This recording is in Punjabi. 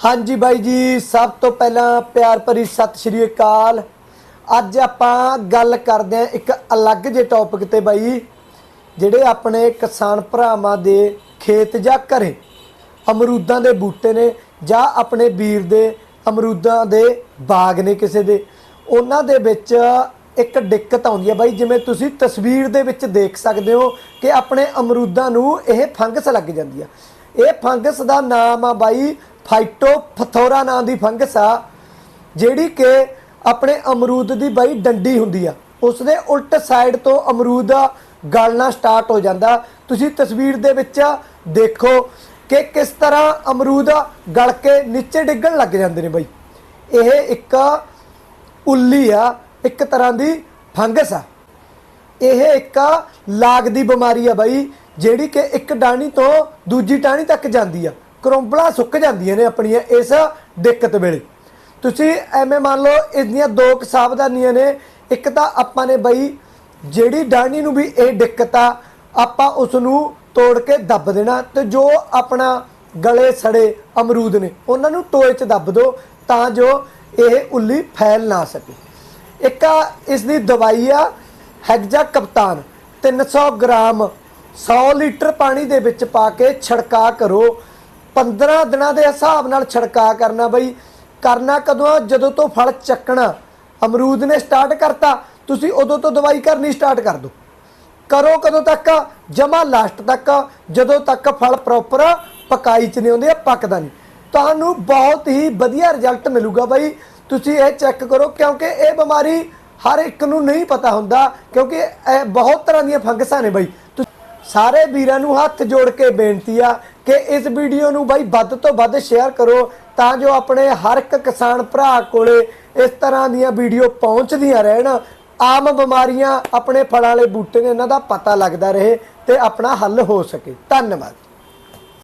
ਹਾਂਜੀ ਬਾਈ ਜੀ, ਸਭ ਤੋਂ ਪਹਿਲਾਂ ਪਿਆਰ ਭਰੀ ਸਤਿ ਸ਼੍ਰੀ ਅਕਾਲ। ਅੱਜ ਆਪਾਂ ਗੱਲ ਕਰਦੇ ਹਾਂ ਇੱਕ ਅਲੱਗ ਜਿਹੇ ਟੌਪਿਕ ਤੇ ਬਾਈ, ਜਿਹੜੇ ਆਪਣੇ ਕਿਸਾਨ ਭਰਾਵਾਂ ਦੇ ਖੇਤ ਜਾਂ ਘਰੇ ਅਮਰੂਦਾਂ ਦੇ ਬੂਟੇ ਨੇ ਜਾਂ ਆਪਣੇ ਵੀਰ ਦੇ ਅਮਰੂਦਾਂ ਦੇ ਬਾਗ ਨੇ ਕਿਸੇ ਦੇ, ਉਹਨਾਂ ਦੇ ਵਿੱਚ ਇੱਕ ਦਿੱਕਤ ਆਉਂਦੀ ਹੈ ਬਾਈ, ਜਿਵੇਂ ਤੁਸੀਂ ਤਸਵੀਰ ਦੇ ਵਿੱਚ ਦੇਖ ਸਕਦੇ ਹੋ ਕਿ ਆਪਣੇ ਅਮਰੂਦਾਂ ਨੂੰ ਇਹ ਫੰਗਸ ਲੱਗ ਜਾਂਦੀ ਆ। ਇਹ ਫੰਗਸ ਦਾ ਨਾਮ ਆ ਬਾਈ ਫਾਈਟੋਫਥੋਰਾ ਨਾਂ ਦੀ ਫੰਗਸ ਆ, ਜਿਹੜੀ ਕਿ ਆਪਣੇ ਅਮਰੂਦ ਦੀ ਬਾਈ ਡੰਡੀ ਹੁੰਦੀ ਆ। ਉਸ ਦੇ ਉਲਟ ਸਾਈਡ ਤੋਂ ਅਮਰੂਦ ਗਲਣਾ ਸਟਾਰਟ ਹੋ ਜਾਂਦਾ। ਤੁਸੀਂ ਤਸਵੀਰ ਦੇ ਵਿੱਚ ਦੇਖੋ ਕਿ ਕਿਸ ਤਰ੍ਹਾਂ ਅਮਰੂਦ ਗਲ ਕੇ ਨੀਚੇ ਡਿੱਗਣ ਲੱਗ ਜਾਂਦੇ ਨੇ ਬਾਈ। ਇਹ ਇੱਕ ਉੱਲੀ ਆ, ਇੱਕ ਤਰ੍ਹਾਂ ਦੀ ਫੰਗਸ ਆ। ਇਹ ਇੱਕ ਲਾਗ ਦੀ ਬਿਮਾਰੀ ਆ ਬਾਈ, ਜਿਹੜੀ ਕਿ ਇੱਕ ਟਾਹਣੀ ਤੋਂ ਦੂਜੀ ਟਾਹਣੀ ਤੱਕ ਜਾਂਦੀ ਆ। ਕਰੋਂਬਲਾਂ ਸੁੱਕ ਜਾਂਦੀਆਂ ਨੇ ਆਪਣੀਆਂ ਇਸ ਦਿੱਕਤ ਵੇਲੇ। ਤੁਸੀਂ ਐਵੇਂ ਮੰਨ ਲਓ ਇਸ ਦੀਆਂ ਦੋ ਕੁ ਸਾਵਧਾਨੀਆਂ ਨੇ। ਇੱਕ ਤਾਂ ਆਪਾਂ ਨੇ ਬਈ, ਜਿਹੜੀ ਡਾਹਣੀ ਨੂੰ ਵੀ ਇਹ ਦਿੱਕਤ ਆ, ਆਪਾਂ ਉਸ ਨੂੰ ਤੋੜ ਕੇ ਦੱਬ ਦੇਣਾ ਤੇ ਜੋ ਆਪਣਾ ਗਲੇ ਸੜੇ ਅਮਰੂਦ ਨੇ, ਉਹਨਾਂ ਨੂੰ ਟੋਏ 'ਚ ਦੱਬ ਦਿਓ ਤਾਂ ਜੋ ਇਹ ਉੱਲੀ ਫੈਲ ਨਾ ਸਕੇ। ਇੱਕ ਇਸ ਦੀ ਦਵਾਈ ਆ ਹੈਗਜਾ ਕਪਤਾਨ 300 ਗ੍ਰਾਮ 100 ਲੀਟਰ ਪਾਣੀ ਦੇ ਵਿੱਚ ਪਾ ਕੇ ਛੜਕਾ ਕਰੋ। 15 ਦਿਨਾਂ ਦੇ ਹਿਸਾਬ ਨਾਲ ਛੜਕਾ ਕਰਨਾ ਬਈ। ਕਰਨਾ ਕਦੋਂ ਜਦੋਂ ਤੋਂ ਫਲ ਚੱਕਣਾ। ਅਮਰੂਦ ਨੇ ਸਟਾਰਟ ਕਰਤਾ। ਤੁਸੀਂ ਉਦੋਂ ਤੋਂ ਦਵਾਈ ਕਰਨੀ ਸਟਾਰਟ ਕਰ ਦਿਓ। ਕਰੋ ਕਦੋਂ ਤੱਕ? ਜਮਾ ਲਾਸਟ ਤੱਕ। ਜਦੋਂ ਤੱਕ ਫਲ ਪ੍ਰੋਪਰ ਪਕਾਈ ਚ ਨਹੀਂ ਆਉਂਦੇ ਪੱਕਦਾ ਨਹੀਂ। ਤੁਹਾਨੂੰ ਬਹੁਤ ਹੀ ਵਧੀਆ ਰਿਜ਼ਲਟ ਮਿਲੂਗਾ ਬਾਈ। ਤੁਸੀਂ ਇਹ ਚੈੱਕ ਕਰੋ, ਕਿਉਂਕਿ ਇਹ ਬਿਮਾਰੀ ਹਰ ਇੱਕ ਨੂੰ ਨਹੀਂ ਪਤਾ ਹੁੰਦਾ, ਕਿਉਂਕਿ ਇਹ ਬਹੁਤ ਤਰ੍ਹਾਂ ਦੀਆਂ ਫੰਗਸਾਂ ਨੇ ਬਾਈ। ਤੁ- ਸਾਰੇ ਵੀਰਾਂ ਨੂੰ ਹੱਥ ਜੋੜ ਕੇ ਬੇਨਤੀ ਆ ਕਿ ਇਸ ਵੀਡੀਓ ਨੂੰ ਬਾਈ ਵੱਧ ਤੋਂ ਵੱਧ ਸ਼ੇਅਰ ਕਰੋ ਤਾਂ ਜੋ ਆਪਣੇ ਹਰ ਇੱਕ ਕਿਸਾਨ ਭਰਾ ਕੋਲੇ ਇਸ ਤਰ੍ਹਾਂ ਦੀਆਂ ਵੀਡੀਓ ਪਹੁੰਚਦੀਆਂ ਰਹਿਣ। ਆਮ ਬਿਮਾਰੀਆਂ ਆਪਣੇ ਫਲਾਂ ਵਾਲੇ ਬੂਟੇ ਨੇ ਇਹਨਾਂ ਦਾ ਪਤਾ ਲੱਗਦਾ ਰਹੇ ਤੇ ਆਪਣਾ ਹੱਲ ਹੋ ਸਕੇ। ਧੰਨਵਾਦ।